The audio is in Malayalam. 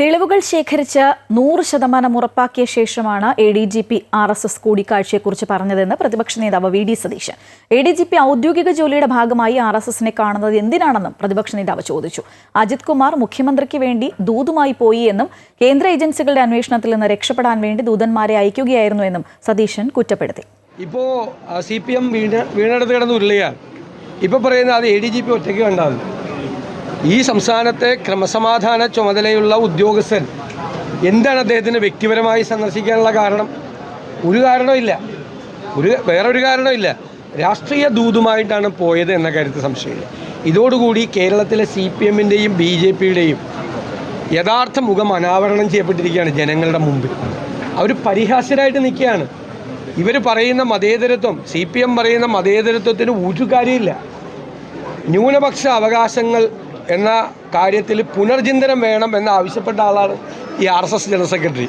തെളിവുകൾ ശേഖരിച്ച് നൂറ് ശതമാനം ഉറപ്പാക്കിയ ശേഷമാണ് A D G P R S S കൂടിക്കാഴ്ചയെക്കുറിച്ച് പറഞ്ഞതെന്ന് പ്രതിപക്ഷ നേതാവ് V D Satheesan. A D G P ഔദ്യോഗിക ജോലിയുടെ ഭാഗമായി ആർ എസ് എസിനെ കാണുന്നത് എന്തിനാണെന്നും പ്രതിപക്ഷ നേതാവ് ചോദിച്ചു. അജിത് കുമാർ മുഖ്യമന്ത്രിക്ക് വേണ്ടി ദൂതുമായി പോയി എന്നും കേന്ദ്ര ഏജൻസികളുടെ അന്വേഷണത്തിൽ നിന്ന് രക്ഷപ്പെടാൻ വേണ്ടി ദൂതന്മാരെ അയക്കുകയായിരുന്നു എന്നും സതീശൻ കുറ്റപ്പെടുത്തി. ഇപ്പോൾ സി പി എം വീണ വീണെടുത്ത് കിടന്ന് ഉരുളുകയാണ് ഇപ്പോൾ പറയുന്നത് അത് എ ഡി ജി പി ഒറ്റയ്ക്ക് കണ്ടാണ് ഈ സംസ്ഥാനത്തെ ക്രമസമാധാന ചുമതലയുള്ള ഉദ്യോഗസ്ഥൻ എന്താണ് അദ്ദേഹത്തിന് വ്യക്തിപരമായി സന്ദർശിക്കാനുള്ള കാരണം? ഒരു കാരണമില്ല ഒരു വേറൊരു കാരണമില്ല രാഷ്ട്രീയ ദൂതുമായിട്ടാണ് പോയത് എന്ന കാര്യത്തിൽ സംശയമില്ല. ഇതോടുകൂടി കേരളത്തിലെ സി പി എമ്മിന്റെയും ബി ജെ പിയുടെയും യഥാർത്ഥ മുഖം അനാവരണം ചെയ്യപ്പെട്ടിരിക്കുകയാണ് ജനങ്ങളുടെ മുമ്പിൽ. അവർ പരിഹാസ്യരായിട്ട് നിൽക്കുകയാണ്. ഇവർ പറയുന്ന മതേതരത്വം സി പി എം പറയുന്ന മതേതരത്വത്തിന് ഒരു കാര്യമില്ല ന്യൂനപക്ഷ അവകാശങ്ങൾ എന്ന കാര്യത്തിൽ പുനർചിന്തനം വേണം എന്ന് ആവശ്യപ്പെട്ട ആളാണ് ഈ R S S general secretary.